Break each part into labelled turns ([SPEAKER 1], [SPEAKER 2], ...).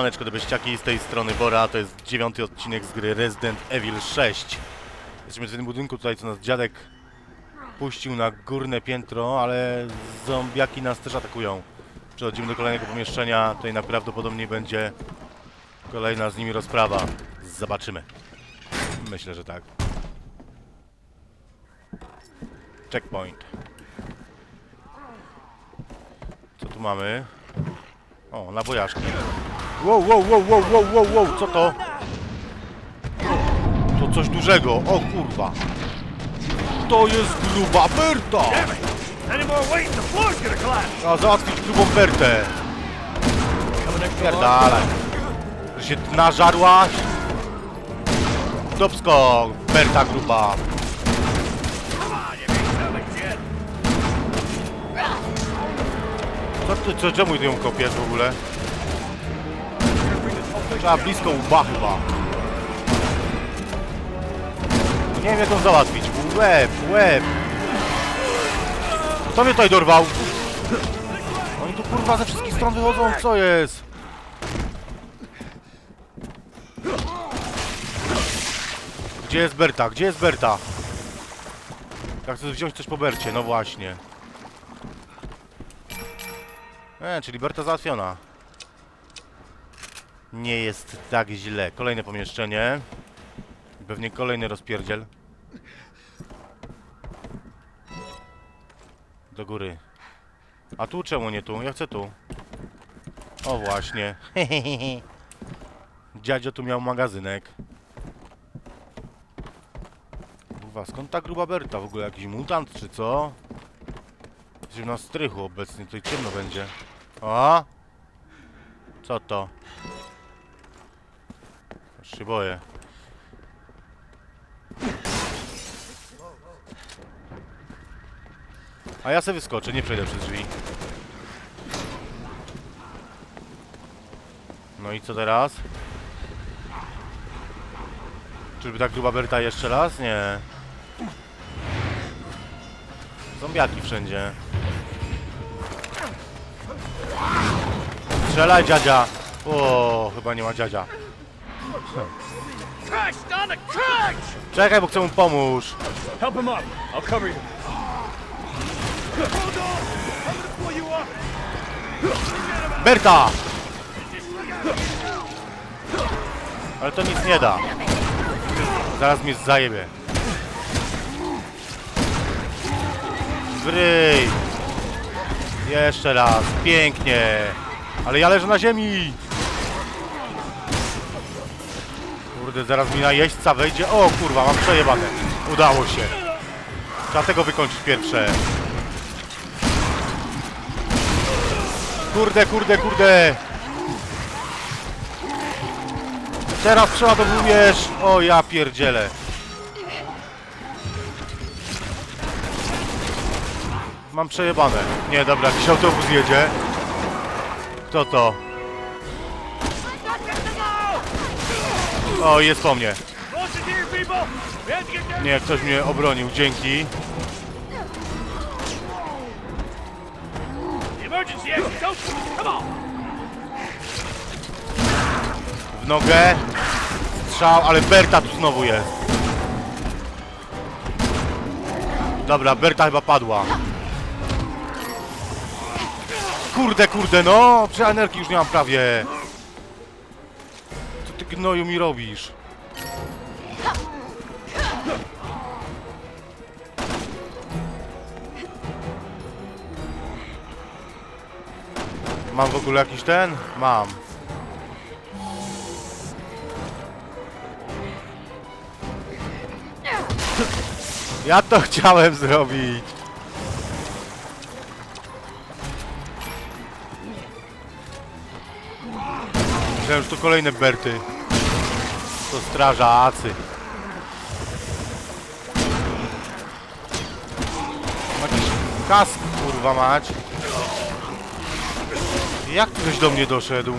[SPEAKER 1] Siemaneczko, debeściaki, z tej strony Bora, to jest dziewiąty odcinek z gry Resident Evil 6. Jesteśmy w tym budynku tutaj, co nas dziadek puścił na górne piętro, ale zombiaki nas też atakują. Przechodzimy do kolejnego pomieszczenia, tutaj najprawdopodobniej będzie kolejna z nimi rozprawa. Zobaczymy. Myślę, że tak. Checkpoint. Co tu mamy? O, nabojażki. Wow, wow, wow, wow, wow, wow, wow, co to? To coś dużego, o kurwa. To jest gruba Berta!
[SPEAKER 2] Any more weight, the floor's gonna collapse.
[SPEAKER 1] A załatwić grubą Bertę. Pierdalaj. Że się nażarłaś? Dubsko, Berta gruba. Co ty, co, czemu ty ją kopiesz w ogóle? Trzeba blisko łba chyba. Nie wiem jak ją załatwić. Łeb, łeb. Kto mnie tutaj dorwał? Oni tu kurwa ze wszystkich stron wychodzą, co jest? Gdzie jest Berta? Gdzie jest Berta? Ja chcę wziąć coś po Bercie, no właśnie. E, czyli Berta załatwiona. Nie jest tak źle. Kolejne pomieszczenie. Pewnie kolejny rozpierdziel. Do góry. A tu czemu nie tu? Ja chcę tu. O właśnie. Dziadzio tu miał magazynek. Kurwa, skąd ta gruba Berta? W ogóle jakiś mutant czy co? Jesteśmy na strychu obecnie, tutaj ciemno będzie. O! Co to? Się boję. A ja sobie wyskoczę, nie przejdę przez drzwi. No i co teraz? Czyżby ta gruba Berta jeszcze raz? Nie. Zombiaki wszędzie. Strzelaj dziadzia! O, chyba nie ma dziadzia. Czekaj, bo chcę mu pomóż.
[SPEAKER 2] Help him up. I'll cover you. Hold on. I'm gonna pull you up.
[SPEAKER 1] Berta! Ale to nic nie da. Zaraz mnie zajebie. Wryj! Jeszcze raz. Pięknie. Ale ja leżę na ziemi. Kurde, zaraz mi na jeźdźca wejdzie. O kurwa, mam przejebane. Udało się. Trzeba tego wykończyć pierwsze. Kurde, kurde, kurde. Teraz przeładowujesz. O ja pierdzielę. Mam przejebane. Nie, dobra, jakiś autobus jedzie. Kto to? O, jest po mnie. Nie, ktoś mnie obronił, dzięki. W nogę. Strzał, ale Berta tu znowu jest. Dobra, Berta chyba padła. Kurde, kurde, no! Przy energii już nie mam prawie. Gnoju mi robisz? Mam w ogóle jakiś ten? Mam. Ja to chciałem zrobić. Myślałem, że kolejne Berty. To strażacy. Jakiś kask, kurwa mać. Jak ty do mnie doszedł?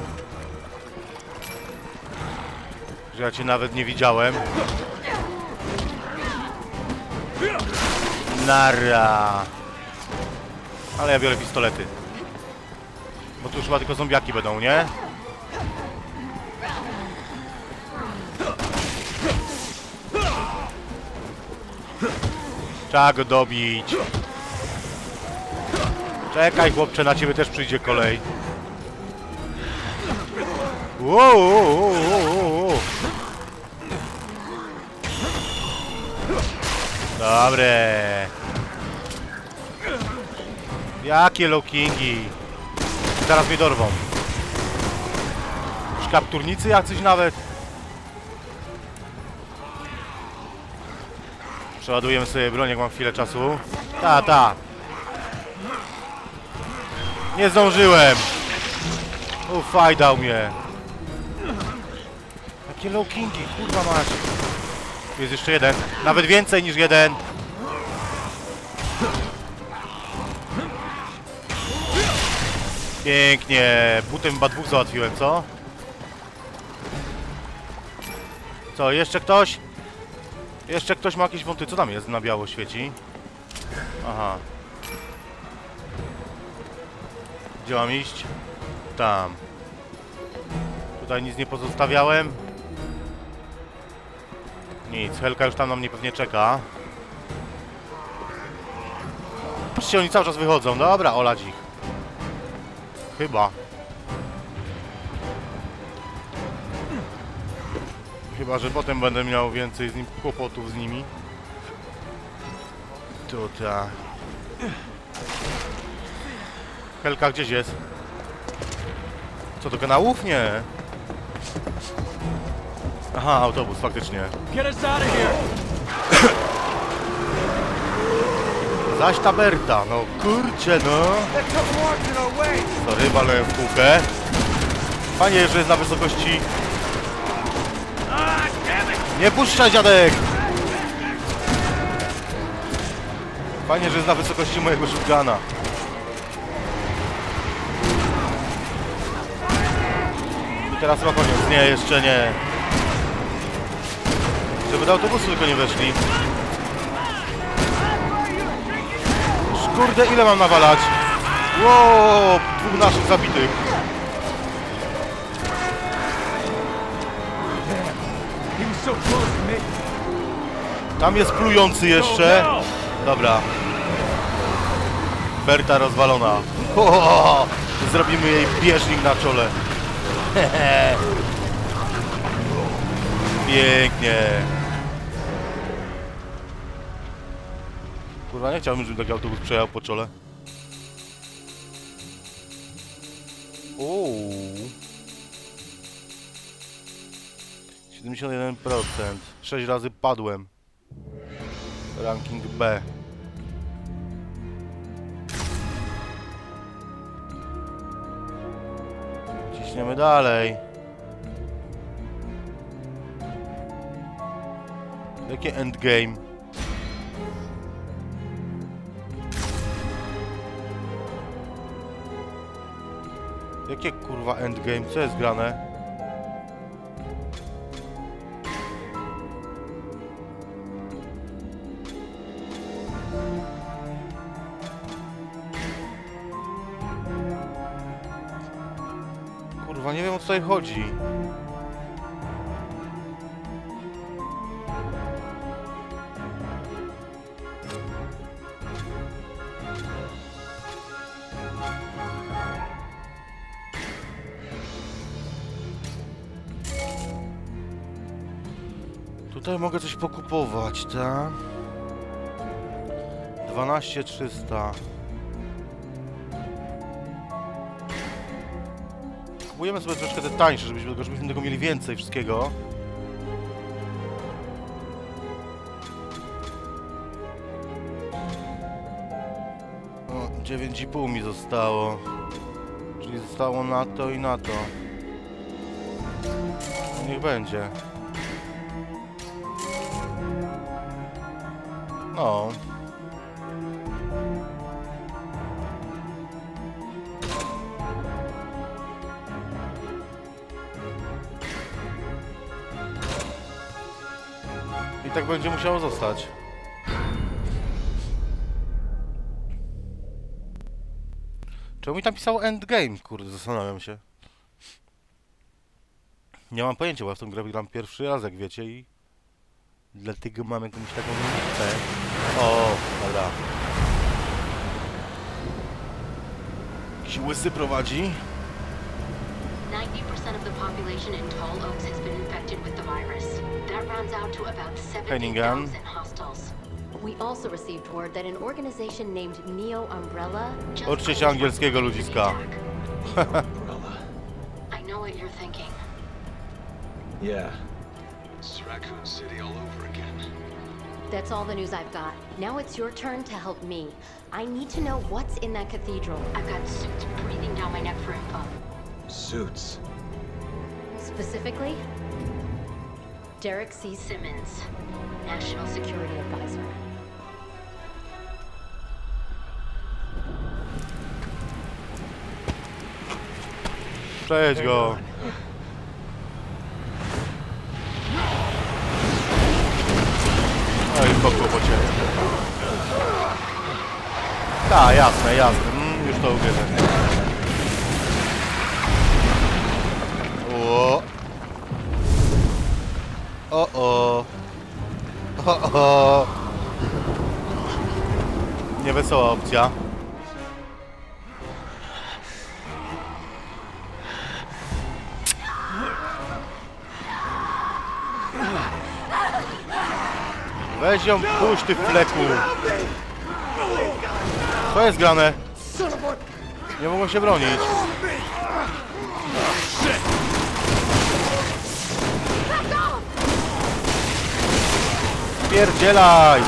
[SPEAKER 1] Że ja cię nawet nie widziałem. Nara. Ale ja biorę pistolety. Bo tu już chyba tylko zombiaki będą, nie? Trzeba go dobić. Czekaj chłopcze, na ciebie też przyjdzie kolej. Wow, wow, wow, wow. Dobre. Jakie low-kingi? Zaraz mnie dorwą. Szkapturnicy jacyś nawet. Przeładujemy sobie broń, jak mam chwilę czasu. Ta, ta. Nie zdążyłem. Ufaj dał mnie. Jakie low kingi, kurwa masz. Tu jest jeszcze jeden. Nawet więcej niż jeden. Pięknie. Butem chyba dwóch załatwiłem, co? Co, jeszcze ktoś? Jeszcze ktoś ma jakieś wąty. Co tam jest na biało świeci? Aha. Gdzie mam iść? Tam. Tutaj nic nie pozostawiałem. Nic, Helka już tam na mnie pewnie czeka. Patrzcie, oni cały czas wychodzą. Dobra, olać ich. Chyba. Chyba, że potem będę miał więcej z nim kłopotów z nimi. Tutaj. Helka gdzieś jest. Co do kanałów? Nie. Aha, autobus, faktycznie. Zaś ta Berta, no kurczę no. Sorry, walę w kółkę. Fajnie, że jest na wysokości. Nie puszczaj dziadek! Fajnie, że jest na wysokości mojego shotguna. I teraz chyba koniec. Nie, jeszcze nie. Żeby do autobusu tylko nie weszli. Kurde, ile mam nawalać? Wow, dwóch naszych zabitych. Tam jest plujący jeszcze. Dobra. Berta rozwalona. Zrobimy jej bieżnik na czole. Pięknie. Kurwa, nie chciałbym, żeby taki autobus przejechał po czole. Uuu. 71%. 6 razy padłem. Ranking B. Ciśniemy dalej. Jakie endgame? Jakie kurwa endgame? Co jest grane? Kurwa, nie wiem o co tutaj chodzi. Tutaj mogę coś pokupować, tak? 12300 Kupujemy sobie troszkę te tańsze, żebyśmy, żebyśmy tego mieli więcej wszystkiego. O, 9,5 mi zostało. Czyli zostało na to i na to. Niech będzie. No. I tak będzie musiało zostać. Czemu mi tam pisało endgame? Kurde, zastanawiam się. Nie mam pojęcia, bo ja w tą grę gram pierwszy raz, jak wiecie i... Dlatego mam jakąś taką listę. O, dobra. Jakiś łysy prowadzi.
[SPEAKER 3] 90% of the population in Tall Oaks has been infected with the virus. That rounds out to about
[SPEAKER 1] Cunningham.
[SPEAKER 3] 70,000 hostiles. We also received word that an organization named Neo Umbrella just
[SPEAKER 1] Uczcie się angielskiego, ludziska.
[SPEAKER 3] I know what you're thinking.
[SPEAKER 2] Yeah.
[SPEAKER 4] It's Raccoon City all over again.
[SPEAKER 3] That's all the news I've got. Now it's your turn to help me. I need to know what's in that cathedral. I've got suits breathing down my neck for info.
[SPEAKER 2] Suits.
[SPEAKER 3] Specifically, Derek C. Simmons, National Security Advisor.
[SPEAKER 1] Przejedź go. No i po kłopocie. Tak, jasne, jasne. Mm, już to ugryzę. O o. Niewesoła opcja. Weź ją, puść ty fleku. Co jest grane? Nie mogą się bronić. Pierdzielaj!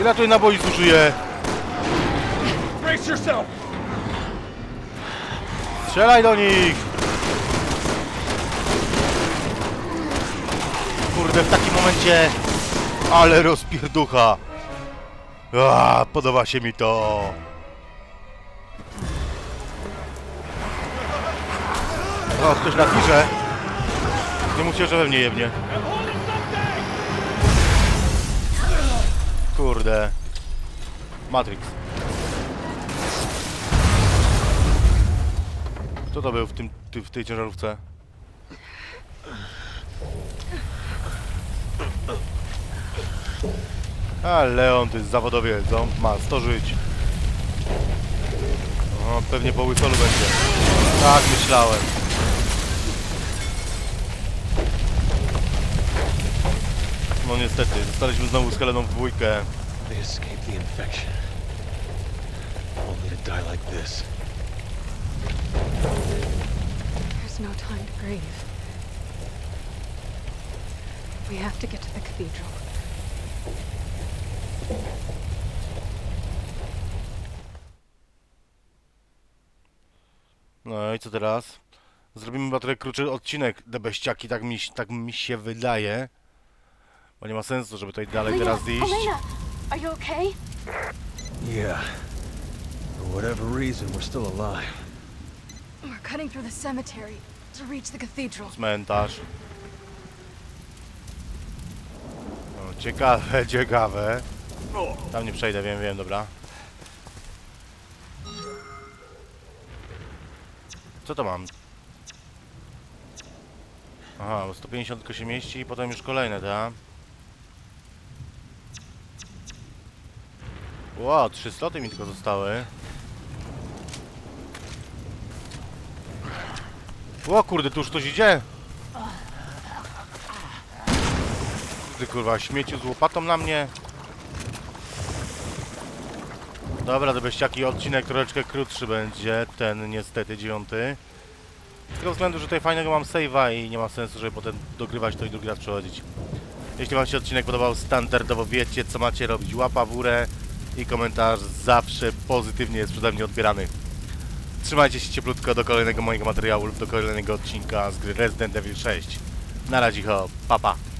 [SPEAKER 1] Ile tu naboi zużyje? Strzelaj do nich! Kurde, w takim momencie... Ale rozpierducha! A, podoba się mi to! O, ktoś na tirze. Nie mówcie, że we mnie jebnie. Kurde. Matrix. Kto to był w, tym, ty, w tej ciężarówce? A Leon, ty zawodowiec, on ma 100 żyć. O, pewnie po łysolu będzie. Tak myślałem. No niestety, zostaliśmy znowu z Heleną w dwójkę.
[SPEAKER 4] They escaped the infection. Only to die like this.
[SPEAKER 5] There's no time to grieve. We have to get to the cathedral.
[SPEAKER 1] No i co teraz? Zrobimy chyba trochę krótszy odcinek, debeściaki, tak mi, tak mi się wydaje. Bo nie ma sensu, żeby tutaj dalej teraz iść.
[SPEAKER 3] Elena, are you okay?
[SPEAKER 4] Yeah. For whatever reason, we're still alive.
[SPEAKER 5] We're cutting through the cemetery to reach the cathedral.
[SPEAKER 1] Cmentarz. O, ciekawe, ciekawe. Tam nie przejdę, wiem, wiem, dobra. Co to mam? Aha, bo 150 tylko się mieści i potem już kolejne, tak? Wow, 3 sloty mi tylko zostały. O kurde, tu już ktoś idzie? Ty kurwa, śmieciu z łopatą na mnie. Dobra, to beściaki odcinek troszeczkę krótszy będzie, ten niestety dziewiąty. Z tego względu, że tutaj fajnego mam save'a i nie ma sensu, żeby potem dogrywać to i drugi raz przechodzić. Jeśli wam się odcinek podobał, standardowo wiecie co macie robić. Łapa w górę i komentarz zawsze pozytywnie jest przeze mnie odbierany. Trzymajcie się cieplutko do kolejnego mojego materiału lub do kolejnego odcinka z gry Resident Evil 6. Na razie, ho, pa pa.